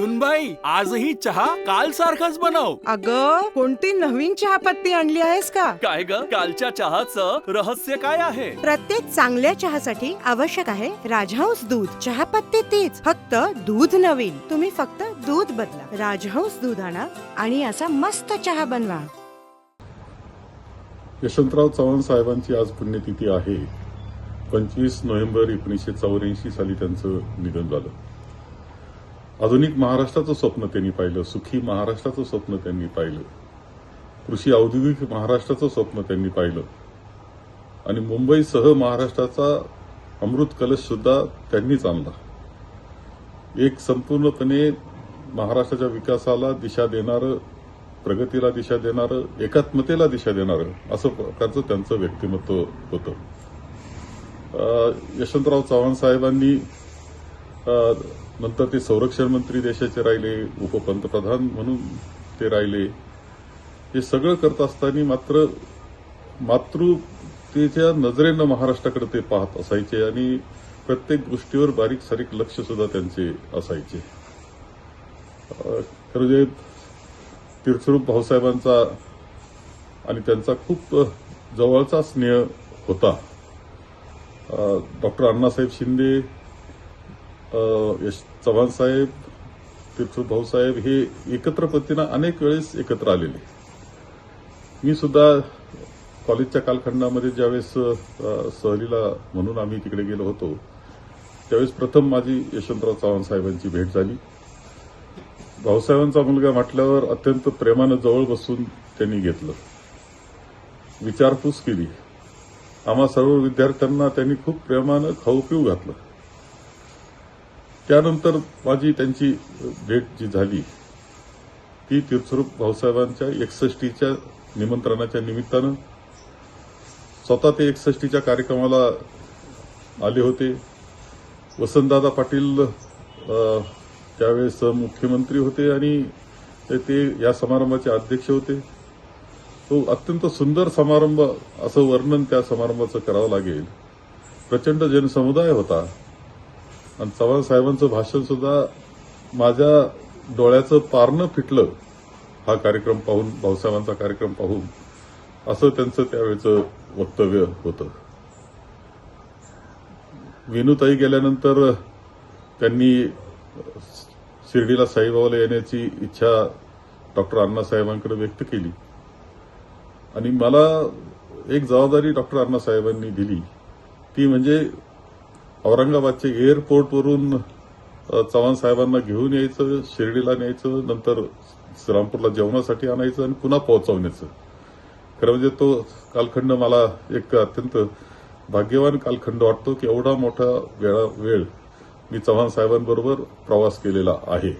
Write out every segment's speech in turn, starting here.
सुनबाई आजही चहा काल सारखाच बनव. अग कोणती नवीन चहापत्ती आणली आहेस का? काय ग? कालच्या चहाचं रहस्य काय आहे? प्रत्येक चांगल्या चहासाठी आवश्यक आहे राजहंस दूध. चहापत्ती तीच फक्त दूध नवीन. तुम्ही फक्त दूध बदला. राजहंस दूध आणा आणि असा मस्त चहा बनवा. यशवंतराव चव्हाण साहेबांची आज पुण्यतिथी आहे. पंचवीस नोव्हेंबर एकोणीसशे चौऱ्याऐंशी साली त्यांचं निधन झालं. आधुनिक महाराष्ट्राचं स्वप्न त्यांनी पाहिलं सुखी महाराष्ट्राचं स्वप्न त्यांनी पाहिलं कृषी औद्योगिक महाराष्ट्राचं स्वप्न त्यांनी पाहिलं. आणि मुंबईसह महाराष्ट्राचा अमृत कलश सुद्धा त्यांनीच आणला. एक संपूर्णपणे महाराष्ट्राच्या विकासाला दिशा देणारं प्रगतीला दिशा देणारं एकात्मतेला दिशा देणारं असं प्रकारचं त्यांचं व्यक्तिमत्व होतं. यशवंतराव चव्हाण साहेबांनी नंतर ते संरक्षण मंत्री देशाचे राहिले उपपंतप्रधान म्हणून ते राहिले. हे सगळं करत असताना मात्र मातृतेच्या नजरेनं महाराष्ट्राकडे ते पाहत असायचे आणि प्रत्येक गोष्टीवर बारीक सारीक लक्ष सुद्धा त्यांचे असायचे. खरं जे भाऊसाहेबांचा आणि त्यांचा खूप जवळचा स्नेह होता. डॉक्टर अण्णासाहेब शिंदे यश चव्हाण साहेब तीर्थस्वरूप भाऊसाहेब हे एकत्र पद्धतीनं अनेक वेळेस एकत्र आलेले. मी सुद्धा कॉलेजच्या कालखंडामध्ये ज्यावेळेस सहलीला म्हणून आम्ही तिकडे गेलो होतो त्यावेळेस प्रथम माझी यशवंतराव चव्हाण साहेबांची भेट झाली. भाऊसाहेबांचा मुलगा म्हटल्यावर अत्यंत प्रेमानं जवळ बसून त्यांनी घेतलं. विचारपूस केली. आम्हा सर्व विद्यार्थ्यांना त्यांनी खूप प्रेमानं खाऊ पिऊ घातलं. त्यानंतर माझी त्यांची भेट जी झाली ती तीर्थरूप भाऊसाहेबांच्या एकसष्टीच्या निमंत्रणाच्या निमित्तानं. स्वतः ते एकसष्टीच्या कार्यक्रमाला आले होते. वसंतदादा पाटील त्यावेळेस मुख्यमंत्री होते आणि ते या समारंभाचे अध्यक्ष होते. तो अत्यंत सुंदर समारंभ असं वर्णन त्या समारंभाचं करावं लागेल. प्रचंड जनसमुदाय होता. आणि चव्हाण साहेबांचं भाषण सुद्धा माझ्या डोळ्याचं पारणं फिटलं हा कार्यक्रम पाहून भाऊसाहेबांचा कार्यक्रम पाहून असं त्यांचं त्यावेळचं वक्तव्य होतं. विनुताई गेल्यानंतर त्यांनी शिर्डीला साईबाबाला येण्याची इच्छा डॉक्टर अण्णासाहेबांकडे व्यक्त केली. आणि मला एक जबाबदारी डॉक्टर अण्णासाहेबांनी दिली. ती म्हणजे औरंगाबादच्या एअरपोर्टवरून चव्हाण साहेबांना घेऊन यायचं शिर्डीला न्यायचं नंतर श्रीरामपूरला जेवणासाठी आणायचं आणि पुन्हा पोहोचवण्याचं. खरं म्हणजे तो कालखंड मला एक अत्यंत भाग्यवान कालखंड वाटतो की एवढा मोठा वेळा वेळ मी चव्हाण साहेबांबरोबर प्रवास केलेला आहे.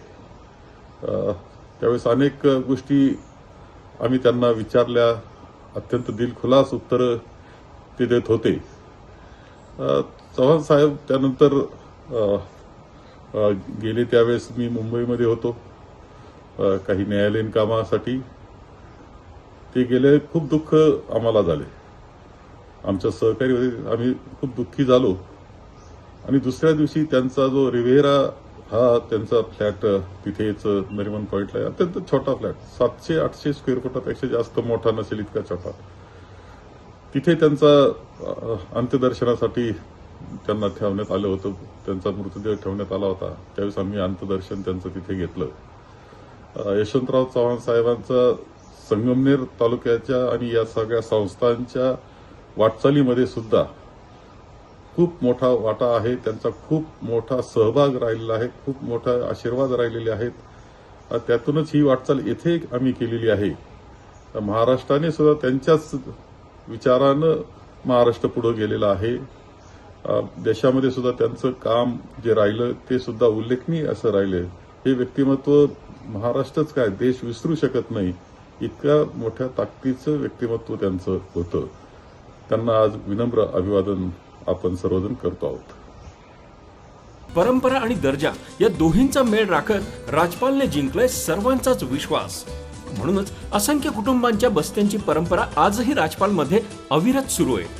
त्यावेळेस अनेक गोष्टी आम्ही त्यांना विचारल्या. अत्यंत दिलखुलास उत्तरं ते देत होते. चव्हाण साहेब त्यानंतर गेले त्यावेळेस मी मुंबईमध्ये होतो. काही न्यायालयीन कामासाठी. ते गेले खूप दुःख आम्हाला झाले. आमच्या सहकारी होते आम्ही खूप दुःखी झालो. आणि दुसऱ्या दिवशी त्यांचा जो रिव्हेरा हा त्यांचा फ्लॅट तिथेच नरिमन पॉईंटला आहे. अत्यंत छोटा फ्लॅट सातशे आठशे स्क्वेअर फुटापेक्षा जास्त मोठा नसेल इतका छोटा. तिथे त्यांचा अंत्यदर्शनासाठी त्यांना ठेवण्यात आलं होतं. त्यांचा मृतदेह ठेवण्यात आला होता. त्यावेळेस आम्ही अंत्यदर्शन त्यांचं तिथे घेतलं. यशवंतराव चव्हाण साहेबांचा संगमनेर तालुक्याच्या आणि या सगळ्या संस्थांच्या वाटचालीमध्ये सुद्धा खूप मोठा वाटा आहे. त्यांचा खूप मोठा सहभाग राहिलेला आहे. खूप मोठा आशीर्वाद राहिलेले आहेत. त्यातूनच ही वाटचाल येथे आम्ही केलेली आहे. महाराष्ट्राने सुद्धा त्यांच्याच विचारानं महाराष्ट्र पुढे गेलेला आहे. देशामध्ये सुद्धा त्यांचं काम जे राहिलं ते सुद्धा उल्लेखनीय असं राहिलं हे व्यक्तिमत्व महाराष्ट्रच काय? देश विसरू शकत नाही. इतक्या मोठ्या ताकदीचं व्यक्तिमत्व त्यांचं होतं. त्यांना आज विनम्र अभिवादन आपण सर्वजण करतो आहोत. परंपरा आणि दर्जा या दोन्हींचा मेळ राखत राजपालने जिंकलाय सर्वांचाच विश्वास. म्हणूनच असंख्य कुटुंबांच्या बस्त्यांची परंपरा आजही राजपालमध्ये अविरत सुरू आहे.